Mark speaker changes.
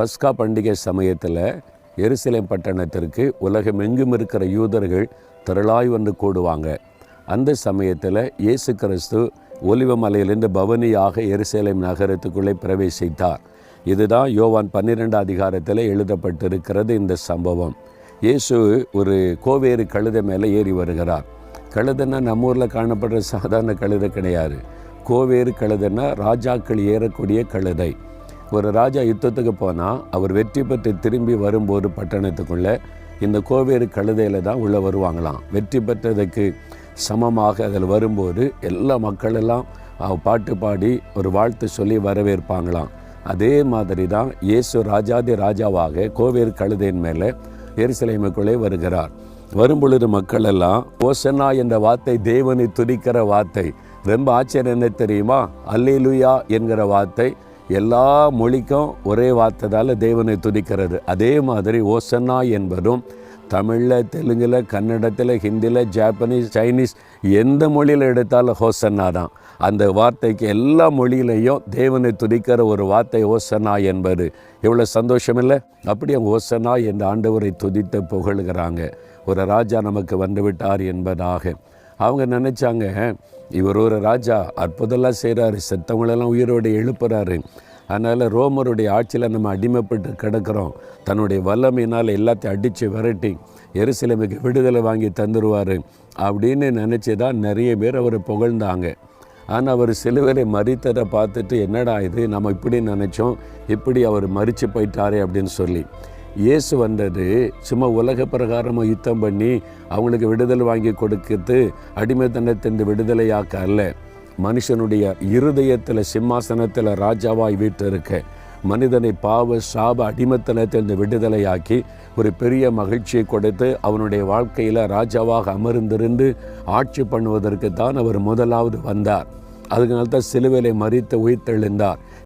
Speaker 1: பஸ்கா பண்டிகை சமயத்தில் எருசலேம் பட்டணத்திற்கு உலகம் எங்கும் இருக்கிற யூதர்கள் திரளாய் வந்து கூடுவாங்க. அந்த சமயத்தில் இயேசு கிறிஸ்து ஒலிவமலையிலிருந்து பவனியாக எருசலேம் நகரத்துக்குள்ளே பிரவேசித்தார். இதுதான் யோவான் பன்னிரெண்டு அதிகாரத்தில் எழுதப்பட்டிருக்கிறது இந்த சம்பவம். இயேசு ஒரு கோவேறு கழுதை மேலே ஏறி வருகிறார். கழுதைன்னா நம்ம ஊரில் காணப்படுற சாதாரண கழுதை கிடையாது. கோவேறு கழுதைன்னா ராஜாக்கள் ஏறக்கூடிய கழுதை. ஒரு ராஜா யுத்தத்துக்கு போனால் அவர் வெற்றி பெற்று திரும்பி வரும்போது பட்டணத்துக்குள்ளே இந்த கோவேறு கழுதையில் தான் உள்ளே வருவாங்களாம். வெற்றி பெற்றதுக்கு சமமாக அதில் வரும்போது எல்லா மக்களெல்லாம் பாட்டு பாடி ஒரு வாழ்த்து சொல்லி வரவேற்பாங்களாம். அதே மாதிரி தான் இயேசு ராஜாதி ராஜாவாக கோவேறு கழுதையின் மேலே எருசலேமுக்குள்ளே வருகிறார். வரும்பொழுது மக்கள் எல்லாம் ஓசனா என்ற வார்த்தை தேவனை துதிக்கிற வார்த்தை. ரொம்ப ஆச்சரியம் என்ன தெரியுமா? அல்லேலுயா என்கிற வார்த்தை எல்லா மொழிக்கும் ஒரே வார்த்தைதால் தேவனை துதிக்கிறது. அதே மாதிரி ஓசன்னா என்பதும் தமிழில் தெலுங்கில் கன்னடத்தில் ஹிந்தியில் ஜாப்பனீஸ் சைனீஸ் எந்த மொழியில் எடுத்தாலும் ஹோசன்னா தான். அந்த வார்த்தைக்கு எல்லா மொழியிலையும் தேவனை துதிக்கிற ஒரு வார்த்தை ஓசனா என்பது. எவ்வளோ சந்தோஷம் இல்லை அப்படி அவங்க ஓசனா என்ற ஆண்டவரை துதித்து புகழுகிறாங்க. ஒரு ராஜா நமக்கு வந்து விட்டார் என்பதாக. அவங்க நினச்சாங்க இவர் ஒரு ராஜா அற்புதம்லாம் செய்கிறாரு செத்தவங்களெல்லாம் உயிரோடு எழுப்புறாரு. அதனால் ரோமருடைய ஆட்சியில் நம்ம அடிமைப்பட்டு கிடக்கிறோம். தன்னுடைய வல்லமையினால் எல்லாத்தையும் அடித்து விரட்டி எருசலேமுக்கு விடுதலை வாங்கி தந்துடுவார் அப்படின்னு நினச்சி தான் நிறைய பேர் அவர் புகழ்ந்தாங்க. ஆனால் அவர் சிலுவையில் மறித்ததை பார்த்துட்டு என்னடா இது நம்ம இப்படி நினச்சோம் இப்படி அவர் மறித்து போயிட்டாரே அப்படின்னு சொல்லி. இயேசு வந்தது சும்மா உலக பிரகாரமாக யுத்தம் பண்ணி அவங்களுக்கு விடுதலை வாங்கி கொடுக்கிறது அடிமைத்தனத்தின் விடுதலையாக்க அல்ல. மனுஷனுடைய இருதயத்தில் சிம்மாசனத்தில் ராஜாவாய் வீட்டிருக்க மனிதனை பாவ சாப அடிமத்தனத்திலிருந்து விடுதலையாக்கி ஒரு பெரிய மகிழ்ச்சியை கொடுத்து அவனுடைய வாழ்க்கையில் ராஜாவாக அமர்ந்திருந்து ஆட்சி பண்ணுவதற்கு தான் அவர் முதலாவது வந்தார். அதனால்தான் தான் மறித்து உயிர்த்தெழுந்தார்.